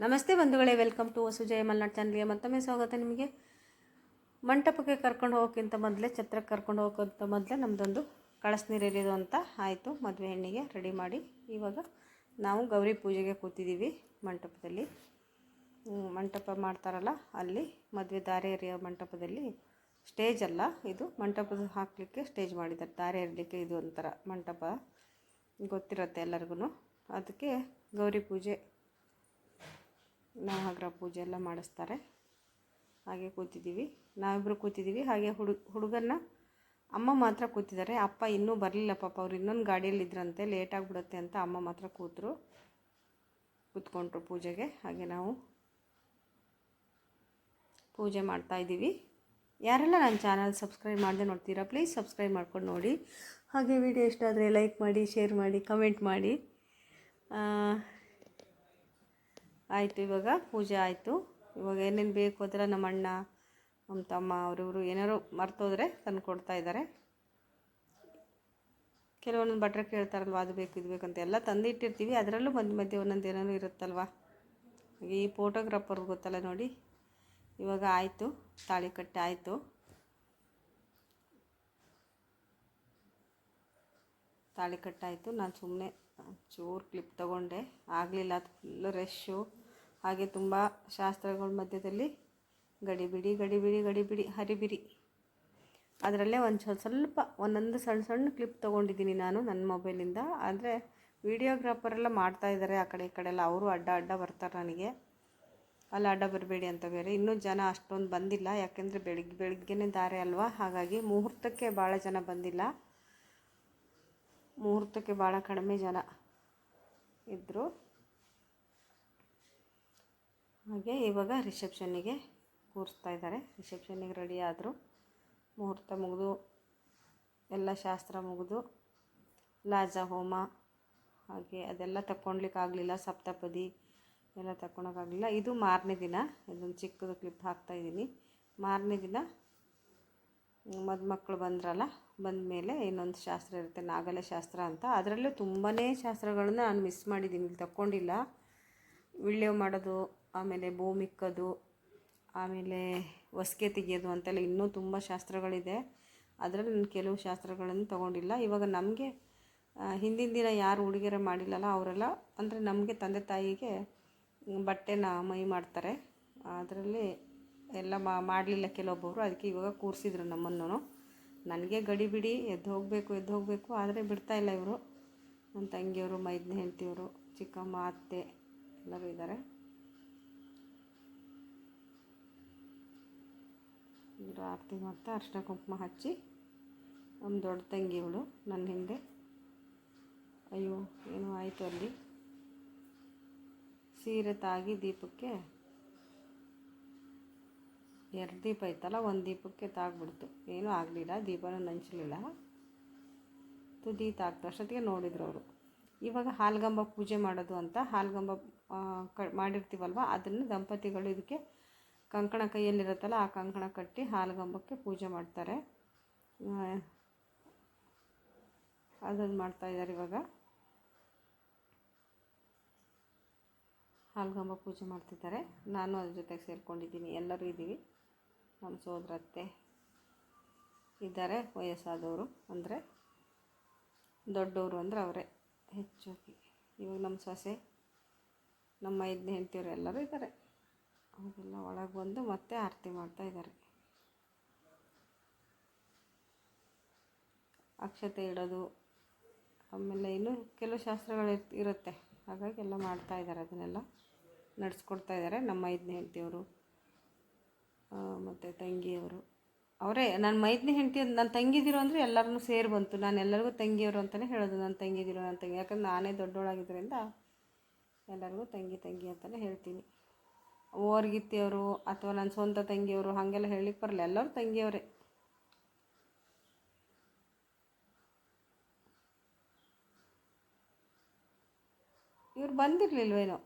ನಮಸ್ತೆ ಬಂಧುಗಳೇ, welcome to ವಸುಜಯ Malnad ಚಾನಲ್ಗೆ ಮತ್ತೊಮ್ಮೆ ಸ್ವಾಗತ ನಿಮಗೆ. ಮಂಟಪಕ್ಕೆ ಕರ್ಕೊಂಡು ಹೋಗೋಕ್ಕಿಂತ ಮೊದಲೇ ಛತ್ರಕ್ಕೆ ಕರ್ಕೊಂಡು ಹೋಗೋಕ್ಕಿಂತ ಮೊದಲೇ ನಮ್ಮದೊಂದು ಕಳಸ ನೀರಿರೋದು ಅಂತ ಆಯಿತು. ಮದುವೆ ಹೆಣ್ಣಿಗೆ ರೆಡಿ ಮಾಡಿ. ಇವಾಗ ನಾವು ಗೌರಿ ಪೂಜೆಗೆ ಕೂತಿದ್ದೀವಿ ಮಂಟಪದಲ್ಲಿ. ಮಂಟಪ ಮಾಡ್ತಾರಲ್ಲ, ಅಲ್ಲಿ ಮದುವೆ ದಾರೆ ಎರೆಯೋ ಮಂಟಪದಲ್ಲಿ. ಸ್ಟೇಜ್ ಅಲ್ಲ, ಇದು ಮಂಟಪದ ಹಾಕಲಿಕ್ಕೆ ಸ್ಟೇಜ್ ಮಾಡಿದ್ದಾರೆ. ದಾರೆ ಎರಲಿಕ್ಕೆ ಇದು ಒಂಥರ ಮಂಟಪ. ಗೊತ್ತಿರುತ್ತೆ ಎಲ್ಲರಿಗೂ ಅದಕ್ಕೆ ಗೌರಿ ಪೂಜೆ ನವಗ್ರ ಪೂಜೆ ಎಲ್ಲ ಮಾಡಿಸ್ತಾರೆ. ಹಾಗೆ ಕೂತಿದ್ದೀವಿ. ನಾವಿಬ್ಬರು ಕೂತಿದ್ದೀವಿ. ಹಾಗೆ ಹುಡು, ಹುಡುಗನ್ನ ಅಮ್ಮ ಮಾತ್ರ ಕೂತಿದ್ದಾರೆ. ಅಪ್ಪ ಇನ್ನೂ ಬರಲಿಲ್ಲ ಪಾಪ. ಅವ್ರು ಇನ್ನೊಂದು ಗಾಡಿಯಲ್ಲಿದ್ದರಂತೆ ಲೇಟ್ ಆಗಿಬಿಡುತ್ತೆ ಅಂತ ಅಮ್ಮ ಮಾತ್ರ ಕೂತರು. ಕೂತ್ಕೊಂಡ್ರು ಪೂಜೆಗೆ. ಹಾಗೆ ನಾವು ಪೂಜೆ ಮಾಡ್ತಾಯಿದ್ದೀವಿ ಯಾರೆಲ್ಲ ನನ್ನ ಚಾನಲ್ ಸಬ್ಸ್ಕ್ರೈಬ್ ಮಾಡದೆ ನೋಡ್ತೀರಾ, ಪ್ಲೀಸ್ ಸಬ್ಸ್ಕ್ರೈಬ್ ಮಾಡ್ಕೊಂಡು ನೋಡಿ. ಹಾಗೆ ವಿಡಿಯೋ ಇಷ್ಟ ಆದರೆ ಲೈಕ್ ಮಾಡಿ, ಶೇರ್ ಮಾಡಿ, ಕಮೆಂಟ್ ಮಾಡಿ. ಆಯಿತು, ಇವಾಗ ಪೂಜೆ ಆಯಿತು. ಇವಾಗ ಏನೇನು ಬೇಕು ಅದೆಲ್ಲ ನಮ್ಮ ಅಣ್ಣ, ನಮ್ಮ ತಮ್ಮ, ಅವರಿವರು ಏನಾರು ಮರ್ತೋದ್ರೆ ತಂದು ಕೊಡ್ತಾ ಇದ್ದಾರೆ ಕೆಲವೊಂದೊಂದು ಬಟ್ಟೆ ಕೇಳ್ತಾರಲ್ವ, ಅದು ಬೇಕು, ಇದು ಬೇಕು ಅಂತ ಎಲ್ಲ ತಂದಿಟ್ಟಿರ್ತೀವಿ. ಅದರಲ್ಲೂ ಮಧ್ಯ ಮಧ್ಯೆ ಒಂದೊಂದು ಏನಾದ್ರು ಇರುತ್ತಲ್ವ? ಈ ಫೋಟೋಗ್ರಾಫರ್ ಗೊತ್ತಲ್ಲ ನೋಡಿ. ಇವಾಗ ಆಯಿತು, ತಾಳಿ ಕಟ್ಟೆ ಆಯಿತು. ತಾಳಿ ಕಟ್ಟಾಯಿತು. ನಾನು ಸುಮ್ಮನೆ ಚೂರು ಕ್ಲಿಪ್ ತೊಗೊಂಡೆ. ಆಗಲಿಲ್ಲ ಫುಲ್ಲು ರಶ್ಶು ಹಾಗೆ ತುಂಬ ಶಾಸ್ತ್ರಗಳ ಮಧ್ಯದಲ್ಲಿ ಗಡಿಬಿಡಿ ಗಡಿಬಿಡಿ ಗಡಿಬಿಡಿ ಹರಿಬಿರಿ ಅದರಲ್ಲೇ ಒಂದು ಸ್ವಲ್ಪ ಒಂದೊಂದು ಸಣ್ಣ ಸಣ್ಣ ಕ್ಲಿಪ್ ತೊಗೊಂಡಿದ್ದೀನಿ ನಾನು ನನ್ನ ಮೊಬೈಲಿಂದ ಆದರೆ ಮಾಡ್ತಾ ಇದ್ದಾರೆ ಆ ಕಡೆ ಈ ಕಡೆ ಎಲ್ಲ. ಅವರು ಅಡ್ಡ ಅಡ್ಡ ಬರ್ತಾರೆ ನನಗೆ. ಅಲ್ಲಿ, ಅಡ್ಡ ಬರಬೇಡಿ ಅಂತ ಬೇರೆ. ಇನ್ನೂ ಜನ ಅಷ್ಟೊಂದು ಬಂದಿಲ್ಲ. ಯಾಕೆಂದರೆ ಬೆಳಿಗ್ಗೆ ಬೆಳಿಗ್ಗೆನೇ ದಾರೆ ಅಲ್ವಾ? ಹಾಗಾಗಿ ಮುಹೂರ್ತಕ್ಕೆ ಭಾಳ ಜನ ಬಂದಿಲ್ಲ. ಮುಹೂರ್ತಕ್ಕೆ ಭಾಳ ಕಡಿಮೆ ಜನ ಇದ್ದರು ಹಾಗೆ ಇವಾಗ ರಿಸೆಪ್ಷನ್ನಿಗೆ ಕೂರಿಸ್ತಾ ಇದ್ದಾರೆ. ರಿಸೆಪ್ಷನ್ನಿಗೆ ರೆಡಿ ಆದರು. ಮುಹೂರ್ತ ಮುಗಿದು, ಎಲ್ಲ ಶಾಸ್ತ್ರ ಮುಗಿದು, ಲಾಜ ಹೋಮ, ಹಾಗೆ ಅದೆಲ್ಲ ತಕ್ಕೊಳ್ಲಿಕ್ಕಾಗಲಿಲ್ಲ, ಸಪ್ತಪದಿ ಎಲ್ಲ ತಕ್ಕೊಳಕ್ಕಾಗಲಿಲ್ಲ. ಇದು ಮಾರನೇ ದಿನ, ಇದೊಂದು ಚಿಕ್ಕದು ಕ್ಲಿಪ್ ಹಾಕ್ತಾಯಿದ್ದೀನಿ ಮಾರನೇ ದಿನ ಮದುಮಕ್ಕಳು ಬಂದ್ರಲ್ಲ ಬಂದ ಮೇಲೆ ಇನ್ನೊಂದು ಶಾಸ್ತ್ರ ಇರುತ್ತೆ, ನಾಗಲೆ ಶಾಸ್ತ್ರ ಅಂತ. ಅದರಲ್ಲೂ ತುಂಬಾ ಶಾಸ್ತ್ರಗಳನ್ನ ನಾನು ಮಿಸ್ ಮಾಡಿದ್ದೀನಿ ಇಲ್ಲಿ ತಕ್ಕೊಂಡಿಲ್ಲ. ವಿಳ್ಯೋ ಮಾಡೋದು, ಆಮೇಲೆ ಭೂಮಿಕ್ಕದು ಆಮೇಲೆ ಹೊಸ್ಗೆ ತೆಗೆಯೋದು ಅಂತೆಲ್ಲ ಇನ್ನೂ ತುಂಬ ಶಾಸ್ತ್ರಗಳಿದೆ. ಅದರಲ್ಲಿ ನಾನು ಕೆಲವು ಶಾಸ್ತ್ರಗಳನ್ನು ತೊಗೊಂಡಿಲ್ಲ. ಇವಾಗ ನಮಗೆ ಹಿಂದಿನ ದಿನ ಯಾರು ಉಡುಗೊರೆ ಮಾಡಿಲ್ಲಲ್ಲ ಅವರೆಲ್ಲ, ಅಂದರೆ ನಮಗೆ ತಂದೆ ತಾಯಿಗೆ ಬಟ್ಟೆನ ಮೈ ಮಾಡ್ತಾರೆ. ಅದರಲ್ಲಿ ಎಲ್ಲ ಮಾಡಲಿಲ್ಲ ಕೆಲವೊಬ್ಬರು. ಅದಕ್ಕೆ ಇವಾಗ ಕೂರಿಸಿದ್ರು ನಮ್ಮನ್ನು ನನಗೆ ಗಡಿಬಿಡಿ ಎದ್ದು ಹೋಗಬೇಕು ಎದ್ದು ಹೋಗಬೇಕು. ಆದರೆ ಬಿಡ್ತಾಯಿಲ್ಲ ಇವರು. ನನ್ನ ತಂಗಿಯವರು, ಮೈದ್ನ ಹೆಂಡ್ತಿಯವರು, ಚಿಕ್ಕಮ್ಮ, ಅತ್ತೆ ಎಲ್ಲರೂ ಇದ್ದಾರೆ. ಇವರು ಆರತಿ ಮಾಡ್ತಾ ಅರ್ಶಿನ ಕುಂಕುಮ ಹಚ್ಚಿ, ನಮ್ಮ ದೊಡ್ಡ ತಂಗಿಯವಳು ನನ್ನ ಹಿಂದೆ. ಅಯ್ಯೋ, ಏನೋ ಆಯಿತು ಅಲ್ಲಿ. ಸೀರೆ ತಾಗಿ ದೀಪಕ್ಕೆ ಎರಡು ದೀಪ ಇತ್ತಲ್ಲ, ಒಂದು ದೀಪಕ್ಕೆ ತಾಗ್ಬಿಡ್ತು. ಏನೂ ಆಗಲಿಲ್ಲ, ದೀಪನೂ ನಂಚಲಿಲ್ಲ. ತುದಿ ತಾಗ್ತು ಅಷ್ಟೊತ್ತಿಗೆ ನೋಡಿದ್ರು ಅವರು. ಇವಾಗ ಹಾಲ್ಗಂಬ ಪೂಜೆ ಮಾಡೋದು ಅಂತ ಹಾಲ್ಗಂಬ ಕ, ಮಾಡಿರ್ತೀವಲ್ವ, ಅದನ್ನು ದಂಪತಿಗಳು ಇದಕ್ಕೆ ಕಂಕಣ ಕೈಯಲ್ಲಿರುತ್ತಲ್ಲ, ಆ ಕಂಕಣ ಕಟ್ಟಿ ಹಾಲ್ಗಂಬಕ್ಕೆ ಪೂಜೆ ಮಾಡ್ತಾರೆ. ಅದನ್ನು ಮಾಡ್ತಾಯಿದ್ದಾರೆ ಇವಾಗ. ಹಾಲ್ಗಂಬ ಪೂಜೆ ಮಾಡ್ತಿದ್ದಾರೆ. ನಾನು ಅದ್ರ ಜೊತೆಗೆ ಸೇರಿಕೊಂಡಿದ್ದೀನಿ. ಎಲ್ಲರೂ ಇದ್ದೀವಿ ನಮ್ಮ ಸೋದರತ್ತೆ ಇದ್ದಾರೆ ವಯಸ್ಸಾದವರು ಅಂದರೆ ದೊಡ್ಡವರು ಅಂದರೆ ಅವರೇ ಹೆಚ್ಚಾಗಿ. ಇವಾಗ ನಮ್ಮ ಸೊಸೆ, ನಮ್ಮ ಐದನೇ ಹೆಂಡತಿಯವರು ಎಲ್ಲರೂ ಇದ್ದಾರೆ. ಅವರೆಲ್ಲ ಒಳಗೆ ಬಂದು ಮತ್ತೆ ಆರತಿ ಮಾಡ್ತಾ ಇದ್ದಾರೆ. ಅಕ್ಷತೆ ಇಡೋದು, ಆಮೇಲೆ ಇನ್ನೂ ಕೆಲವು ಶಾಸ್ತ್ರಗಳು ಇರ್- ಇರುತ್ತೆ. ಹಾಗಾಗಿ ಎಲ್ಲ ಮಾಡ್ತಾ ಇದ್ದಾರೆ. ಅದನ್ನೆಲ್ಲ ನಡೆಸ್ಕೊಡ್ತಾ ಇದ್ದಾರೆ ನಮ್ಮ ಐದನೇ ಹೆಂಡತಿಯವರು. ಮತ್ತು ತಂಗಿಯವರು. ಅವರೇ ನನ್ನ ಮೈದನೇ ಹೆಂಡತಿ ನನ್ನ ತಂಗಿದಿರು ಅಂದರೆ ಎಲ್ಲರನ್ನೂ ಸೇರಿ ಬಂತು. ನಾನು ಎಲ್ಲರಿಗೂ ತಂಗಿಯವರು ಅಂತಲೇ ಹೇಳೋದು. ನನ್ನ ತಂಗಿದಿರು ನನ್ನ ತಂಗಿ. ಯಾಕಂದ್ರೆ ನಾನೇ ದೊಡ್ಡೋಳಾಗಿದ್ದರಿಂದ ಎಲ್ಲರಿಗೂ ತಂಗಿ ತಂಗಿ ಅಂತಲೇ ಹೇಳ್ತೀನಿ. ಓರ್ಗಿತ್ತಿಯವರು ಅಥವಾ ನನ್ನ ಸ್ವಂತ ತಂಗಿಯವರು ಹಾಗೆಲ್ಲ ಹೇಳಲಿಕ್ಕೆ ಬರಲ್ಲ. ಎಲ್ಲರೂ ತಂಗಿಯವರೇ. ಇವ್ರು ಬಂದಿರಲಿಲ್ವೇನೋ?